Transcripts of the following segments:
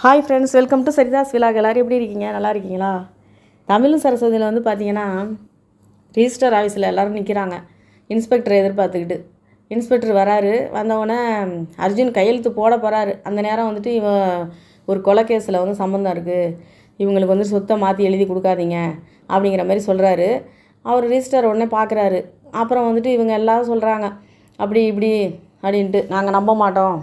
Hi friends welcome to Saritha's vlog எல்லோரும் எப்படி இருக்கீங்க? நல்லா இருக்கீங்களா? தமிழும் சரஸ்வதியில் வந்து பார்த்தீங்கன்னா ரிஜிஸ்டர் ஆஃபீஸில் எல்லோரும் நிற்கிறாங்க இன்ஸ்பெக்டர் எதிர்பார்த்துக்கிட்டு. இன்ஸ்பெக்டர் வராரு. வந்தவுடனே அர்ஜுன் கையெழுத்து போட போகிறாரு அந்த நேரம் வந்துட்டு இவன் ஒரு கொலை கேஸில் வந்து சம்மந்தம் இருக்குது இவங்களுக்கு வந்து சொத்தை மாற்றி எழுதி கொடுக்காதீங்க அப்படிங்கிற மாதிரி சொல்கிறாரு அவர் ரிஜிஸ்டர் உடனே பார்க்குறாரு அப்புறம் வந்துட்டு இவங்க எல்லோரும் சொல்கிறாங்க அப்படி இப்படி அப்படின்ட்டு. நாங்கள் நம்ப மாட்டோம்.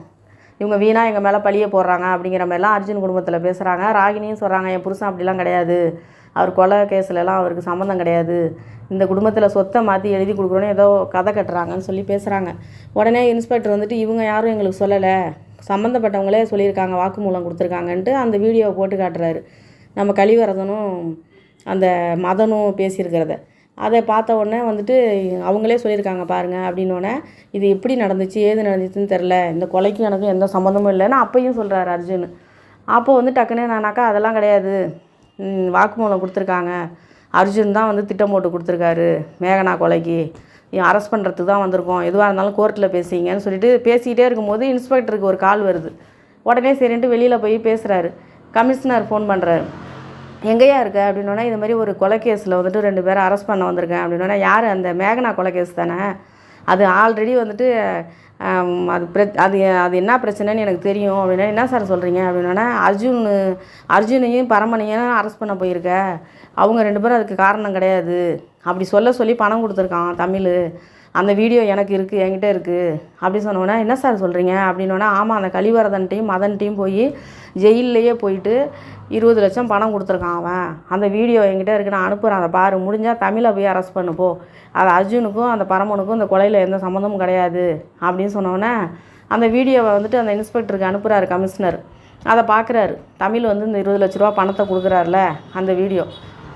இவங்க வீணாக எங்கள் மேலே பழிய போடுறாங்க அப்படிங்கிற மாதிரிலாம் அர்ஜுன் குடும்பத்தில் பேசுகிறாங்க ராகினியும் சொல்கிறாங்க என் புருஷன் அப்படிலாம் கிடையாது. அவர் கொலை கேஸ்லலாம் அவருக்கு சம்மந்தம் கிடையாது. இந்த குடும்பத்தில் சொத்தை மாற்றி எழுதி கொடுக்குறோன்னு ஏதோ கதை கட்டுறாங்கன்னு சொல்லி பேசுகிறாங்க உடனே இன்ஸ்பெக்டர் வந்துட்டு இவங்க யாரும் எங்களுக்கு சொல்லலை. சம்மந்தப்பட்டவங்களே சொல்லியிருக்காங்க வாக்குமூலம் கொடுத்துருக்காங்கன்ட்டு அந்த வீடியோவை போட்டு காட்டுறாரு. நம்ம கழிவரதனும் அந்த மதனும் பேசியிருக்கிறத. அதை பார்த்த உடனே வந்துட்டு அவங்களே சொல்லியிருக்காங்க பாருங்கள் அப்படின்னோடனே இது எப்படி நடந்துச்சு ஏது நடந்துச்சுன்னு தெரில இந்த கொலைக்கும் எனக்கும் எந்த சம்மந்தமும் இல்லைன்னு அப்பையும் சொல்கிறாரு அர்ஜுன். அப்போ வந்து டக்குன்னு நானாக்கா அதெல்லாம் கிடையாது. வாக்குமூலம் கொடுத்துருக்காங்க. அர்ஜுன் தான் வந்து திட்டம் போட்டு கொடுத்துருக்காரு மேகனா கொலைக்கு. அரெஸ்ட் பண்ணுறதுக்கு தான் வந்திருக்கோம். எதுவாக இருந்தாலும் கோர்ட்டில் பேசிங்கன்னு சொல்லிட்டு பேசிக்கிட்டே இருக்கும்போது இன்ஸ்பெக்டருக்கு ஒரு கால் வருது. உடனே சரின்ட்டு வெளியில் போய் பேசுகிறாரு கமிஷனர் ஃபோன் பண்ணுறாரு எங்கேயா இருக்க? அப்படின்னோடனே இது மாதிரி ஒரு கொலை கேஸில் வந்துட்டு ரெண்டு பேரை அரெஸ்ட் பண்ண வந்திருக்கேன். அப்படின்னோடனே யார்? அந்த மேகனா கொலை கேஸ் தானே? அது ஆல்ரெடி வந்துட்டு அது பிர அது அது என்ன பிரச்சனைன்னு எனக்கு தெரியும். அப்படின்னா என்ன சார் சொல்கிறீங்க அப்படின்னா அர்ஜுன் அர்ஜுனையும் பரமனையும் அரெஸ்ட் பண்ண போயிருக்க? அவங்க ரெண்டு பேரும் அதுக்கு காரணம் கிடையாது. அப்படி சொல்ல சொல்லி பணம் கொடுத்துருக்கான் தமிழ். அந்த வீடியோ எனக்கு இருக்குது என்கிட்ட இருக்குது அப்படி சொன்னோன்னா என்ன சார் சொல்கிறீங்க அப்படின்னோடனே ஆமாம் அந்த கழிவரதன்ட்டையும் மதன்ட்டையும் போய் ஜெயிலேயே போயிட்டு இருபது லட்சம் பணம் கொடுத்துருக்கான் அவன். அந்த வீடியோ என்கிட்ட இருக்கு நான் அனுப்புகிறேன் அதை பாரு முடிஞ்சால் தமிழை போய் அரெஸ்ட் பண்ணு போ. அது அர்ஜுனுக்கும் அந்த பரமனுக்கும் இந்த கொலையில் எந்த சம்மந்தமும் கிடையாது. அப்படின்னு சொன்னோன்னே அந்த வீடியோவை வந்துட்டு அந்த இன்ஸ்பெக்டருக்கு அனுப்புகிறாரு கமிஷனர் அதை பார்க்குறாரு தமிழ் வந்து இந்த இருபது லட்ச ரூபா பணத்தை கொடுக்குறாருல அந்த வீடியோ.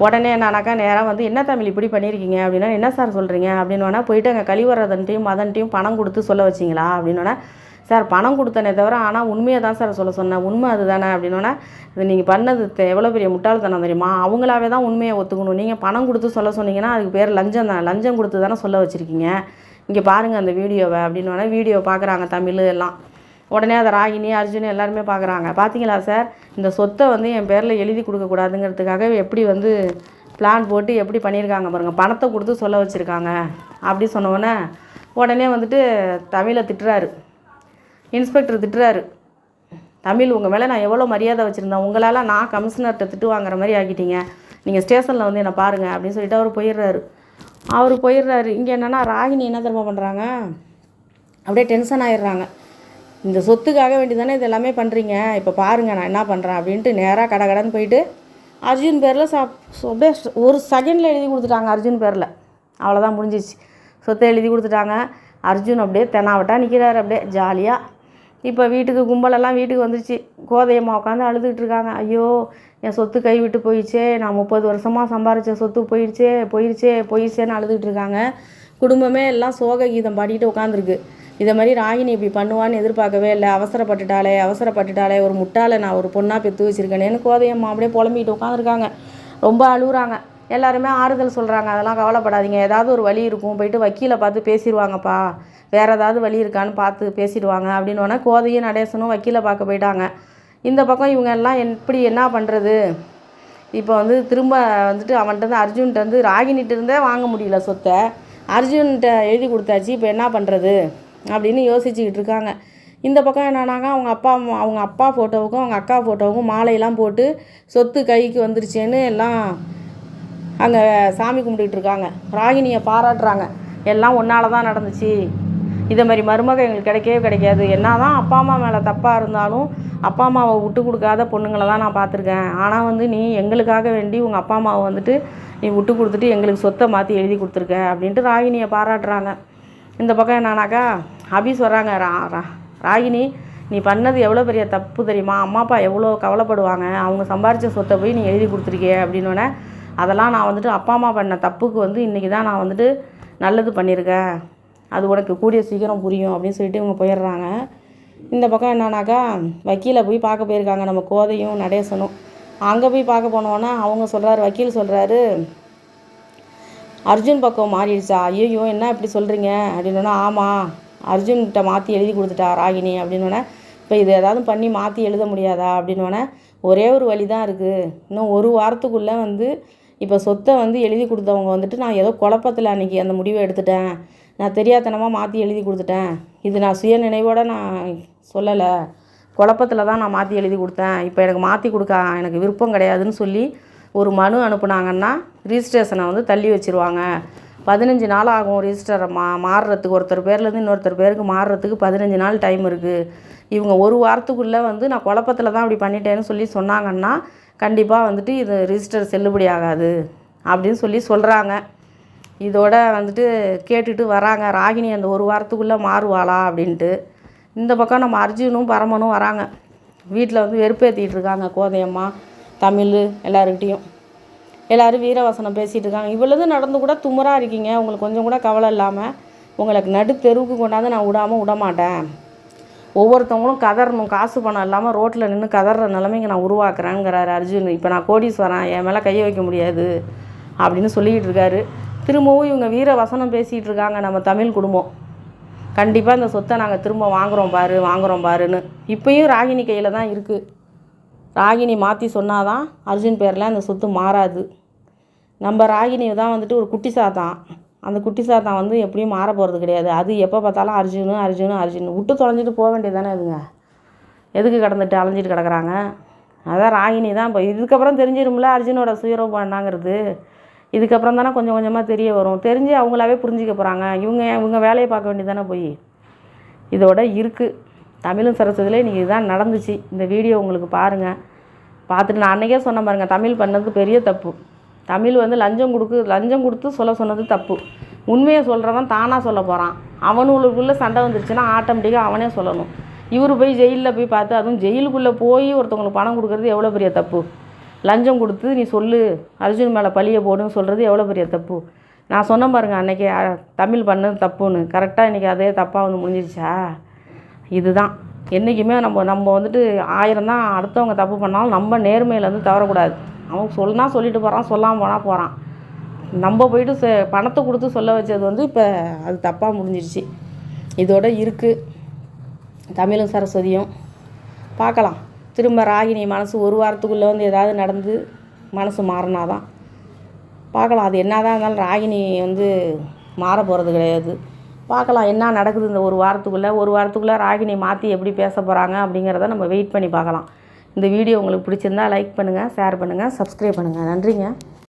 உடனே என்னானாக்கா நேராக வந்து என்ன தமிழ் இப்படி பண்ணியிருக்கீங்க அப்படின்னா என்ன சார் சொல்கிறீங்க அப்படின்னு போயிட்டு அங்கே கழிவறதன்ட்டையும் மதன்ட்டையும் பணம் கொடுத்து சொல்ல வச்சிங்களா? அப்படின்னோடனே சார் பணம் கொடுத்தனே தவிர ஆனால் உண்மையை தான் சார் சொல்ல சொன்னேன். உண்மை அதுதானே? அப்படின்னோடனே இது நீங்கள் பண்ணது எவ்வளோ பெரிய முட்டாள்தனம் தெரியுமா? அவங்களாவே தான் உண்மையை ஒத்துக்கணும். நீங்கள் பணம் கொடுத்து சொல்ல சொன்னீங்கன்னா அதுக்கு பேர் லஞ்சம் தான். லஞ்சம் கொடுத்து தானே சொல்ல வச்சுருக்கீங்க. இங்கே பாருங்கள் அந்த வீடியோவை. அப்படின்னோடனே வீடியோ பார்க்குறாங்க தமிழ் எல்லாம். உடனே அதை ராகினி அர்ஜுன் எல்லாருமே பார்க்குறாங்க. பார்த்தீங்களா சார்? இந்த சொத்தை வந்து என் பேரில் எழுதி கொடுக்கக்கூடாதுங்கிறதுக்காக எப்படி வந்து பிளான் போட்டு எப்படி பண்ணியிருக்காங்க பாருங்கள் பணத்தை கொடுத்து சொல்ல வச்சுருக்காங்க. அப்படி சொன்னோடனே உடனே வந்துட்டு தமிழை திட்டுறாரு. இன்ஸ்பெக்டர் திட்டுறாரு. தமிழ் உங்கள் மேலே நான் எவ்வளோ மரியாதை வச்சுருந்தேன். உங்களால் நான் கமிஷனர்கிட்ட திட்டு வாங்குற மாதிரி ஆக்கிட்டீங்க. நீங்கள் ஸ்டேஷனில் வந்து என்னை பாருங்கள் அப்படின்னு சொல்லிட்டு அவர் போயிடுறாரு. அவர் போயிடுறாரு. இங்கே என்னென்னா ராகினி என்ன தெரியுமா பண்ணுறாங்க அப்படியே டென்ஷன் ஆயிடுறாங்க. இந்த சொத்துக்காக வேண்டி தானே இது எல்லாமே பண்ணுறீங்க இப்போ பாருங்கள் நான் என்ன பண்ணுறேன் அப்படின்ட்டு நேராக கடை கடைன்னு போயிட்டு அர்ஜுன் பேரில் சா அப்படியே ஒரு செகண்டில் எழுதி கொடுத்துட்டாங்க அர்ஜுன் பேரில். அவ்வளோதான் முடிஞ்சிச்சு. சொத்தை எழுதி கொடுத்துட்டாங்க. அர்ஜுன் அப்படியே தெனாவட்டா நிற்கிறாரு அப்படியே ஜாலியாக இப்போ வீட்டுக்கு கும்பலெல்லாம் வீட்டுக்கு வந்துருச்சு. கோதையம்மா உட்காந்து அழுதுகிட்டு இருக்காங்க. ஐயோ என் சொத்து கை விட்டு போயிடுச்சே. நான் முப்பது வருஷமாக சம்பாரித்த சொத்து போயிடுச்சே போயிடுச்சே போயிடுச்சேன்னு அழுதுகிட்டு இருக்காங்க. குடும்பமே எல்லாம் சோக கீதம் பாடிட்டு உட்காந்துருக்கு இதை மாதிரி ராகினி இப்படி பண்ணுவான்னு எதிர்பார்க்கவே இல்லை. அவசரப்பட்டுட்டாளே அவசரப்பட்டுட்டாளே ஒரு முட்டாளை நான் ஒரு பொண்ணாக பெற்று வச்சிருக்கேனேன்னு கோதையம்மா அப்படியே புலம்பிட்டு உட்காந்துருக்காங்க. ரொம்ப அழுகுறாங்க எல்லாருமே ஆறுதல் சொல்கிறாங்க அதெல்லாம் கவலைப்படாதீங்க. ஏதாவது ஒரு வழி இருக்கும். போயிட்டு வக்கீலை பார்த்து பேசிடுவாங்கப்பா. வேறு ஏதாவது வழி இருக்கான்னு பார்த்து பேசிடுவாங்க அப்படின்னோடனே கோதையும் நடேசனும் வக்கீலை பார்க்க போயிட்டாங்க. இந்த பக்கம் இவங்க எல்லாம் எப்படி என்ன பண்ணுறது இப்போ வந்து திரும்ப வந்துட்டு அவன்கிட்ட அர்ஜுன்கிட்ட வந்து ராகினிட்டு இருந்தே வாங்க முடியல சொத்தை. அர்ஜுன்கிட்ட எழுதி கொடுத்தாச்சு. இப்போ என்ன பண்ணுறது அப்படின்னு யோசிச்சுக்கிட்டு இருக்காங்க. இந்த பக்கம் என்னன்னாங்க அவங்க அப்பா அம்மா- அவங்க அப்பா ஃபோட்டோவுக்கும் அவங்க அக்கா ஃபோட்டோவுக்கும் மாலையெல்லாம் போட்டு சொத்து கைக்கு வந்துருச்சேன்னு எல்லாம் அங்கே சாமி கும்பிட்டுக்கிட்டு இருக்காங்க. ராகினியை பாராட்டுறாங்க. எல்லாம் ஒன்றால் தான் நடந்துச்சு. இதை மாதிரி மருமக எங்களுக்கு கிடைக்கவே கிடைக்காது. என்ன தான் அப்பா அம்மா மேலே தப்பாக இருந்தாலும் அப்பா அம்மாவை விட்டு கொடுக்காத பொண்ணுங்களை தான் நான் பார்த்துருக்கேன். ஆனால் வந்து நீ எங்களுக்காக வேண்டி உங்கள் அப்பா அம்மாவை வந்துட்டு நீ விட்டு கொடுத்துட்டு எங்களுக்கு சொத்தை மாற்றி எழுதி கொடுத்துருக்க அப்படின்ட்டு ராகினியை பாராட்டுறாங்க. இந்த பக்கம் என்னன்னாக்கா அபீஸ் வர்றாங்க. ரா ரா ராகினி நீ பண்ணது எவ்வளோ பெரிய தப்பு தெரியுமா? அம்மா அப்பா எவ்வளோ கவலைப்படுவாங்க? அவங்க சம்பாரித்த சொத்தை போய் நீ எழுதி கொடுத்துருக்கிய அப்படின்னோடனே அதெல்லாம் நான் வந்துட்டு அப்பா அம்மா பண்ண தப்புக்கு வந்து இன்றைக்கி தான் நான் வந்துட்டு நல்லது பண்ணியிருக்கேன். அது உனக்கு கூடிய சீக்கிரம் புரியும் அப்படின்னு சொல்லிட்டு இவங்க போயிடுறாங்க. இந்த பக்கம் என்னன்னாக்கா வக்கீலை போய் பார்க்க போயிருக்காங்க. நம்ம கோதையும் நடேசனும். அங்கே போய் பார்க்க போனோன்னா அவங்க சொல்கிறாரு வக்கீல் சொல்கிறாரு அர்ஜுன் பக்கம் மாறிடுச்சா? ஐயோ என்ன இப்படி சொல்கிறீங்க அப்படின்னா ஆமாம் அர்ஜுன்கிட்ட மாற்றி எழுதி கொடுத்துட்டா ராகினி அப்படின்னோடனே இப்போ இது ஏதாவது பண்ணி மாற்றி எழுத முடியாதா? அப்படின்னோடனே ஒரே ஒரு வழி தான் இருக்குது இன்னும் ஒரு வாரத்துக்குள்ளே வந்து இப்போ சொத்தை வந்து எழுதி கொடுத்தவங்க வந்துட்டு நான் ஏதோ குழப்பத்தில் அன்றைக்கி அந்த முடிவை எடுத்துட்டேன். நான் தெரியாத்தனமாக மாற்றி எழுதி கொடுத்துட்டேன். இது நான் சுய நினைவோடு நான் சொல்லலை. குழப்பத்தில் தான் நான் மாற்றி எழுதி கொடுத்தேன். இப்போ எனக்கு மாற்றி கொடுக்க எனக்கு விருப்பம் கிடையாதுன்னு சொல்லி ஒரு மனு அனுப்புனாங்கன்னா ரிஜிஸ்ட்ரேஷனை வந்து தள்ளி வச்சிருவாங்க. பதினஞ்சு நாள் ஆகும் ரிஜிஸ்டரை மா மாறுறதுக்கு. ஒருத்தர் பேர்லேருந்து இன்னொருத்தர் பேருக்கு மாறுறதுக்கு பதினஞ்சு நாள் டைம் இருக்குது இவங்க ஒரு வாரத்துக்குள்ளே வந்து நான் குழப்பத்தில் தான் அப்படி பண்ணிட்டேன்னு சொல்லி சொன்னாங்கன்னா கண்டிப்பாக வந்துட்டு இது ரிஜிஸ்டர் செல்லுபடி ஆகாது அப்படின்னு சொல்லி சொல்கிறாங்க இதோட வந்துட்டு கேட்டுட்டு வராங்க. ராகினி அந்த ஒரு வாரத்துக்குள்ளே மாறுவாளா அப்படின்ட்டு. இந்த பக்கம் நம்ம அர்ஜுனும் பரமனும் வராங்க. வீட்டில் வந்து வெறுப்பேற்றிட்டு இருக்காங்க கோதையம்மா. தமிழ் எல்லாருக்கிட்டேயும். எல்லோரும் வீரவசனம் பேசிகிட்டு இருக்காங்க இவ்வளவு நடந்து கூட துமராக இருக்கீங்க. உங்களுக்கு கொஞ்சம் கூட கவலை இல்லாமல் உங்களுக்கு நடு தெருவுக்கு கொண்டாந்து நான் விடாமல் விட மாட்டேன் ஒவ்வொருத்தவங்களும் கதறணும். காசு பணம் இல்லாமல் ரோட்டில் நின்று கதற நிலைமைங்க நான் உருவாக்குறேங்கிறாரு அர்ஜுன். இப்போ நான் கோடீஸ்வரன். என் மேலே கையை வைக்க முடியாது அப்படின்னு சொல்லிக்கிட்டு இருக்காரு திரும்பவும் இவங்க வீர வசனம் பேசிகிட்டு இருக்காங்க நம்ம தமிழ் குடும்பம். கண்டிப்பாக இந்த சொத்தை நாங்கள் திரும்ப வாங்குகிறோம் பாரு வாங்குகிறோம் பாருன்னு. இப்போயும் ராகினி கையில் தான் இருக்குது ராகினி மாற்றி சொன்னாதான் அர்ஜுன் பேரில் அந்த சொத்து மாறாது. நம்ம ராகினி தான் வந்துட்டு ஒரு குட்டி சாத்தான் அந்த குட்டி சாத்தான் வந்து எப்படியும் மாற போகிறது கிடையாது. அது எப்போ பார்த்தாலும் அர்ஜுனு அர்ஜுனு அர்ஜுனு. விட்டு தொலைஞ்சிட்டு போக வேண்டியது தானே இதுங்க எதுக்கு கடந்துட்டு அலைஞ்சிட்டு கிடக்குறாங்க? அதான் ராகினி தான் இப்போ. இதுக்கப்புறம் தெரிஞ்சிரும்ல அர்ஜுனோட சுயரூபம் என்னங்கிறது. இதுக்கப்புறம் தானே கொஞ்சம் கொஞ்சமாக தெரிய வரும். தெரிஞ்சு அவங்களாவே புரிஞ்சிக்க போகிறாங்க இவங்க இவங்க வேலையை பார்க்க வேண்டியது தானே போய். இதோட இருக்குது தமிழும் சரஸ்வதியில் இன்றைக்கி இதுதான் நடந்துச்சு. இந்த வீடியோ உங்களுக்கு பாருங்கள் பார்த்துட்டு நான் அன்றைக்கே சொன்ன பாருங்க தமிழ் பண்ணது பெரிய தப்பு. தமிழ் வந்து லஞ்சம் கொடுக்கு லஞ்சம் கொடுத்து சொல்ல சொன்னது தப்பு. உண்மையை சொல்கிறவன் தானாக சொல்ல போகிறான் அவனுக்குள்ளே சண்டை வந்துருச்சுன்னா ஆட்டோமேட்டிக்காக அவனே சொல்லணும். இவர் போய் ஜெயிலில் போய் பார்த்து அதுவும் ஜெயிலுக்குள்ளே போய் ஒருத்தவங்களுக்கு பணம் கொடுக்குறது எவ்வளோ பெரிய தப்பு? லஞ்சம் கொடுத்து நீ சொல்லு அர்ஜுன் மேலே பழியை போடுன்னு சொல்கிறது எவ்வளோ பெரிய தப்பு? நான் சொன்ன பாருங்க அன்றைக்கி தமிழ் பண்ணது தப்புன்னு. கரெக்டாக இன்றைக்கி அதே தப்பாக வந்து முடிஞ்சிருச்சா? இதுதான். என்றைக்குமே நம்ம நம்ம வந்துட்டு ஆயிரம் தான் அடுத்தவங்க தப்பு பண்ணாலும் நம்ம நேர்மையில் வந்து தவறக்கூடாது. அவன் சொன்னா சொல்லிட்டு போகிறான் சொல்லாமல் போனால் போகிறான் நம்ம போயிட்டு செ பணத்தை கொடுத்து சொல்ல வச்சது வந்து இப்போ அது தப்பாக முடிஞ்சிருச்சு. இதோட இருக்குது தமிழும் சரஸ்வதியும். பார்க்கலாம். திரும்ப ராகினி மனசு ஒரு வாரத்துக்குள்ளே வந்து ஏதாவது நடந்து மனசு மாறினாதான். பார்க்கலாம். அது என்னதான் இருந்தாலும் ராகினி வந்து மாற போகிறது கிடையாது. பார்க்கலாம் என்ன நடக்குது இந்த ஒரு வாரத்துக்குள்ளே? ஒரு வாரத்துக்குள்ளே ராகினி மாற்றி எப்படி பேச போகிறாங்க அப்படிங்கிறத நம்ம வெயிட் பண்ணி பார்க்கலாம். இந்த வீடியோ உங்களுக்கு பிடிச்சிருந்தா லைக் பண்ணுங்கள் ஷேர் பண்ணுங்கள் சப்ஸ்கிரைப் பண்ணுங்கள் நன்றிங்க.